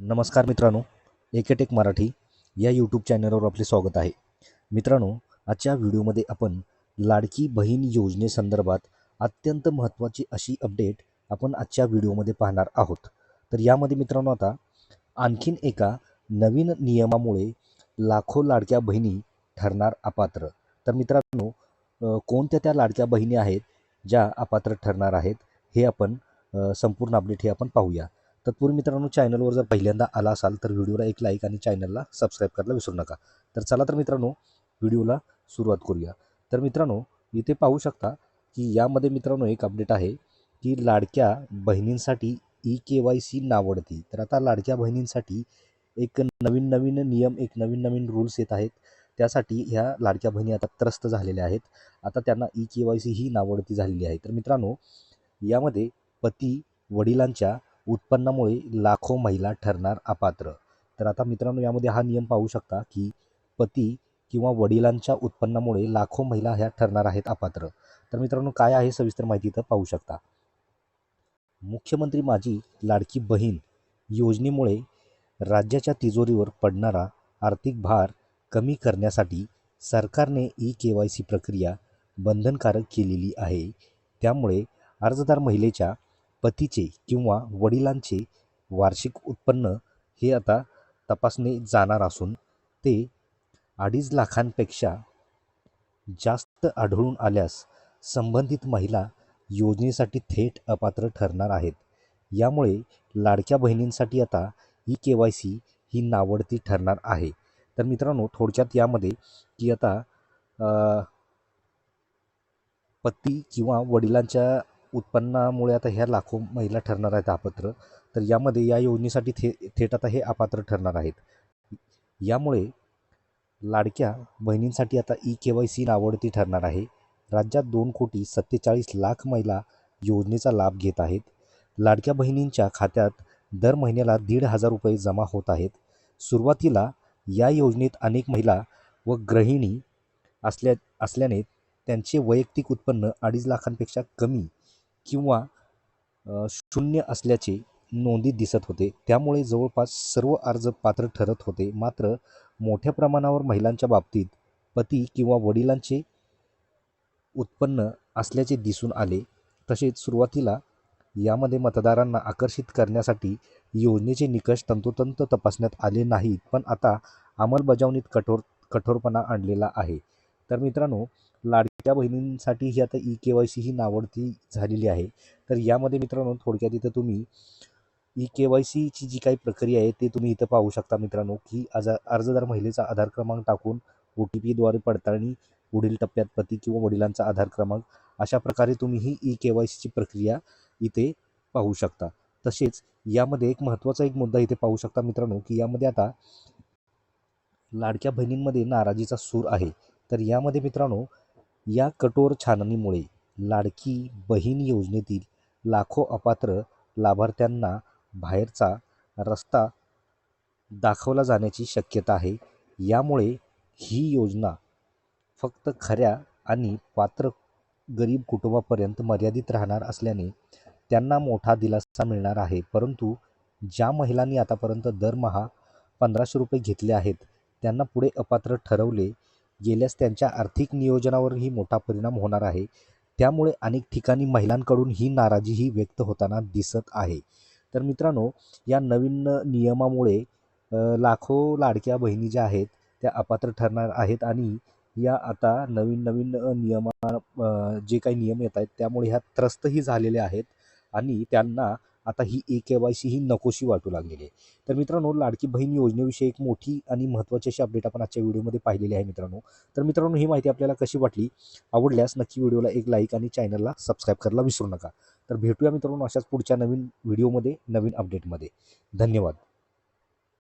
नमस्कार मित्रांनो एकेटेक मराठी या यूट्यूब चॅनलवर आपले स्वागत आहे. मित्रांनो आजच्या व्हिडिओमध्ये आपण लाडकी बहीण योजनेसंदर्भात अत्यंत महत्त्वाची अशी अपडेट आपण आजच्या व्हिडिओमध्ये पाहणार आहोत. तर यामध्ये मित्रांनो आता आणखीन एका नवीन नियमामुळे लाखो लाडक्या बहिणी ठरणार अपात्र. तर मित्रांनो कोणत्या त्या लाडक्या बहिणी आहेत ज्या अपात्र ठरणार आहेत हे आपण संपूर्ण अपडेट हे आपण पाहूया. तत्पूर्वी मित्रांनो चॅनलवर जर पहिल्यांदा आला असाल तर व्हिडिओला एक लाईक आणि चॅनलला सबस्क्राईब करायला विसरू नका. तर चला तर मित्रांनो व्हिडिओला सुरुवात करूया. तर मित्रांनो इथे पाहू शकता की यामध्ये मित्रांनो एक अपडेट आहे की लाडक्या बहिणींसाठी ई के वाय सी नावडती. तर आता लाडक्या बहिणींसाठी एक नवीन नवीन नियम एक नवीन नवीन रूल्स येत आहेत. त्यासाठी ह्या लाडक्या बहिणी आता त्रस्त झालेल्या आहेत. आता त्यांना ई के वाय सी ही नावडती झालेली आहे. तर मित्रांनो यामध्ये पती वडिलांच्या उत्पन्नामुळे लाखो महिला ठरणार अपात्र. तर आता मित्रांनो यामध्ये हा नियम पाहू शकता की पती किंवा वडिलांच्या उत्पन्नामुळे लाखो महिला ह्या ठरणार आहेत अपात्र. तर मित्रांनो काय आहे सविस्तर माहिती इथं पाहू शकता. मुख्यमंत्री माझी लाडकी बहीण योजनेमुळे राज्याच्या तिजोरीवर पडणारा आर्थिक भार कमी करण्यासाठी सरकारने ई के वाय सी प्रक्रिया बंधनकारक केलेली आहे. त्यामुळे अर्जदार महिलेच्या पतीचे किंवा वडिलांचे वार्षिक उत्पन्न हे आता तपासणे जाणार असून ते अडीच लाखांपेक्षा जास्त आढळून आल्यास संबंधित महिला योजनेसाठी थेट अपात्र ठरणार आहेत. यामुळे लाडक्या बहिणींसाठी आता ई के वाय सी ही नावडती ठरणार आहे. तर मित्रांनो थोडक्यात यामध्ये की आता पती किंवा वडिलांच्या उत्पन्नामुळे आता ह्या लाखो महिला ठरणार आहेत अपात्र तर यामध्ये या योजनेसाठी थे थेट आता हे अपात्र ठरणार आहेत. यामुळे लाडक्या बहिणींसाठी आता ई के वाय सी नावडती ठरणार आहे. राज्यात दोन कोटी सत्तेचाळीस लाख महिला योजनेचा लाभ घेत आहेत. लाडक्या बहिणींच्या खात्यात दर महिन्याला दीड हजार रुपये जमा होत आहेत. सुरुवातीला या योजनेत अनेक महिला व गृहिणी असल्या असल्याने त्यांचे वैयक्तिक उत्पन्न अडीच लाखांपेक्षा कमी किंवा शून्य असल्याचे नोंदी दिसत होते. त्यामुळे जवळपास सर्व अर्ज पात्र ठरत होते. मात्र मोठ्या प्रमाणावर महिलांच्या बाबतीत पती किंवा वडिलांचे उत्पन्न असल्याचे दिसून आले. तसेच सुरुवातीला यामध्ये मतदारांना आकर्षित करण्यासाठी योजनेचे निकष तंतोतंत तपासण्यात आले नाहीत पण आता अंमलबजावणीत कठोर कठोरपणा आणलेला आहे. तर मित्रांनो त्या बहिणींसाठी ही आता ई के वाय सी ही नावडती झालेली आहे. तर यामध्ये मित्रांनो थोडक्यात इथं तुम्ही ई के वाय सीची जी काही प्रक्रिया आहे ते तुम्ही इथं पाहू शकता मित्रांनो की आजा अर्जदार महिलेचा आधार क्रमांक टाकून ओ टी पीद्वारे पडताळणी पुढील टप्प्यात पती किंवा वडिलांचा आधार क्रमांक अशा प्रकारे तुम्ही ही ई के वाय सीची प्रक्रिया इथे पाहू शकता. तसेच यामध्ये एक महत्त्वाचा एक मुद्दा इथे पाहू शकता मित्रांनो की यामध्ये आता लाडक्या बहिणींमध्ये नाराजीचा सूर आहे. तर यामध्ये मित्रांनो या कठोर छाननीमुळे लाडकी बहीण योजनेतील लाखो अपात्र लाभार्थ्यांना बाहेरचा रस्ता दाखवला जाण्याची शक्यता आहे. यामुळे ही योजना फक्त खऱ्या आणि पात्र गरीब कुटुंबापर्यंत मर्यादित राहणार असल्याने त्यांना मोठा दिलासा मिळणार आहे. परंतु ज्या महिलांनी आतापर्यंत दरमहा पंधराशे रुपये घेतले आहेत त्यांना पुढे अपात्र ठरवले गेल्यास त्यांच्या आर्थिक नियोजनावरही मोठा परिणाम होणार आहे. त्यामुळे अनेक ठिकाणी महिलांकडून ही नाराजीही व्यक्त होताना दिसत आहे. तर मित्रांनो या नवीन नियमामुळे लाखो लाडक्या बहिणी ज्या आहेत त्या अपात्र ठरणार आहेत आणि या आता नवीन नवीन नियमा जे काही नियम येत आहेत त्यामुळे ह्या त्रस्तही झालेल्या आहेत आणि त्यांना आता ही ए के वाय सी ही नकोशी वाटू लागलेली आहे. तर मित्रांनो लाडकी बहीण योजनेविषयी एक मोठी आणि महत्त्वाची अशी अपडेट आपण आजच्या व्हिडिओमध्ये पाहिलेली आहे मित्रांनो. तर मित्रांनो ही माहिती आपल्याला कशी वाटली? आवडल्यास नक्की व्हिडिओला एक लाईक आणि चॅनलला सबस्क्राईब करायला विसरू नका. तर भेटूया मित्रांनो अशाच पुढच्या नवीन व्हिडिओमध्ये नवीन अपडेटमध्ये धन्यवाद.